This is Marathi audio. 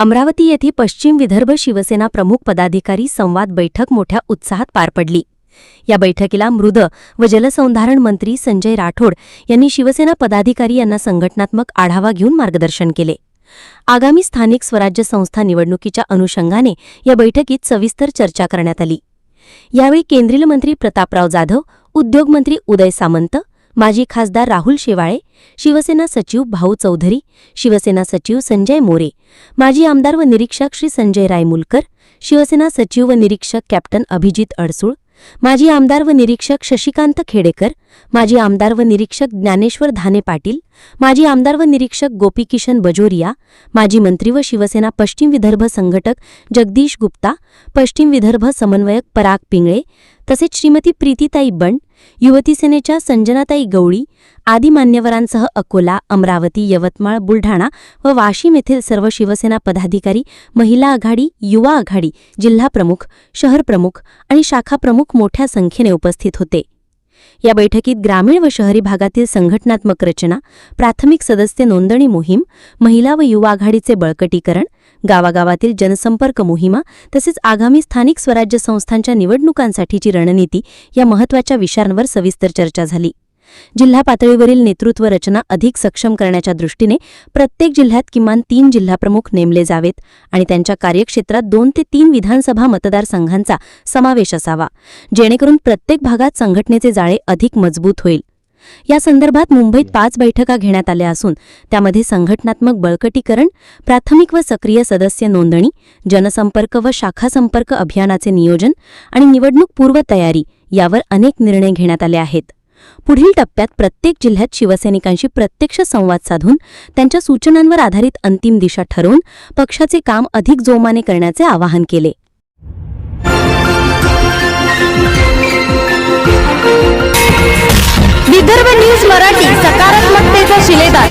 अमरावती येथे पश्चिम विदर्भ शिवसेना प्रमुख पदाधिकारी संवाद बैठक मोठ्या उत्साहात पार पडली. या बैठकीला मृद व जलसंधारण मंत्री संजय राठोड यांनी शिवसेना पदाधिकारी यांना संघटनात्मक आढावा घेऊन मार्गदर्शन केले. आगामी स्थानिक स्वराज्य संस्था निवडणुकीच्या अनुषंगाने या बैठकीत सविस्तर चर्चा करण्यात आली. यावेळी केंद्रीय मंत्री प्रतापराव जाधव उद्योगमंत्री उदय सामंत माजी खासदार राहुल शेवाळे शिवसेना सचिव भाऊ चौधरी शिवसेना सचिव संजय मोरे माजी आमदार व निरीक्षक श्री संजय रायमुलकर शिवसेना सचिव व निरीक्षक कॅप्टन अभिजित अडसूळ माजी आमदार व निरीक्षक शशिकांत खेडेकर माजी आमदार व निरीक्षक ज्ञानेश्वर धाने पाटील माजी आमदार व निरीक्षक गोपीकिशन बजोरिया माजी मंत्री व शिवसेना पश्चिम विदर्भ संघटक जगदीश गुप्ता पश्चिम विदर्भ समन्वयक पराग पिंगळे तसेच श्रीमती प्रीतीताई बंड युवती सेनेच्या संजनाताई गवळी आदी मान्यवरांसह अकोला अमरावती यवतमाळ बुलढाणा व वाशिम येथील सर्व शिवसेना पदाधिकारी महिला आघाडी युवा आघाडी जिल्हा प्रमुख शहर प्रमुख आणि शाखा प्रमुख मोठ्या संख्येने उपस्थित होते. या बैठकीत ग्रामीण व शहरी भागातील संघटनात्मक रचना प्राथमिक सदस्य नोंदणी मोहीम महिला व युवा आघाडीचे बळकटीकरण गावागावातील जनसंपर्क मोहिमा तसेच आगामी स्थानिक स्वराज्य संस्थांच्या निवडणुकांसाठीची रणनीती या महत्त्वाच्या विषयांवर सविस्तर चर्चा झाली. जिल्हा पातळीवरील नेतृत्व रचना अधिक सक्षम करण्याच्या दृष्टीने प्रत्येक जिल्ह्यात किमान तीन जिल्हाप्रमुख नेमले जावेत आणि त्यांच्या कार्यक्षेत्रात दोन ते तीन विधानसभा मतदारसंघांचा समावेश असावा जेणेकरून प्रत्येक भागात संघटनेचे जाळे अधिक मजबूत होईल. या संदर्भात मुंबईत पाच बैठका घेण्यात आल्या असून त्यामध्ये संघटनात्मक बळकटीकरण प्राथमिक व सक्रिय सदस्य नोंदणी जनसंपर्क व शाखा संपर्क अभियानाचे नियोजन आणि निवडणूक पूर्वतयारी यावर अनेक निर्णय घेण्यात आले आहेत. पुढील टप्प्यात प्रत्येक जिल्ह्यात शिवसैनिकांशी प्रत्यक्ष संवाद साधून त्यांच्या सूचनांवर आधारित अंतिम दिशा ठरवून पक्षाचे काम अधिक जोमाने करण्याचे आवाहन केले. विदर्भ न्यूज मराठी सकारात्मकतेचा शिलेदार.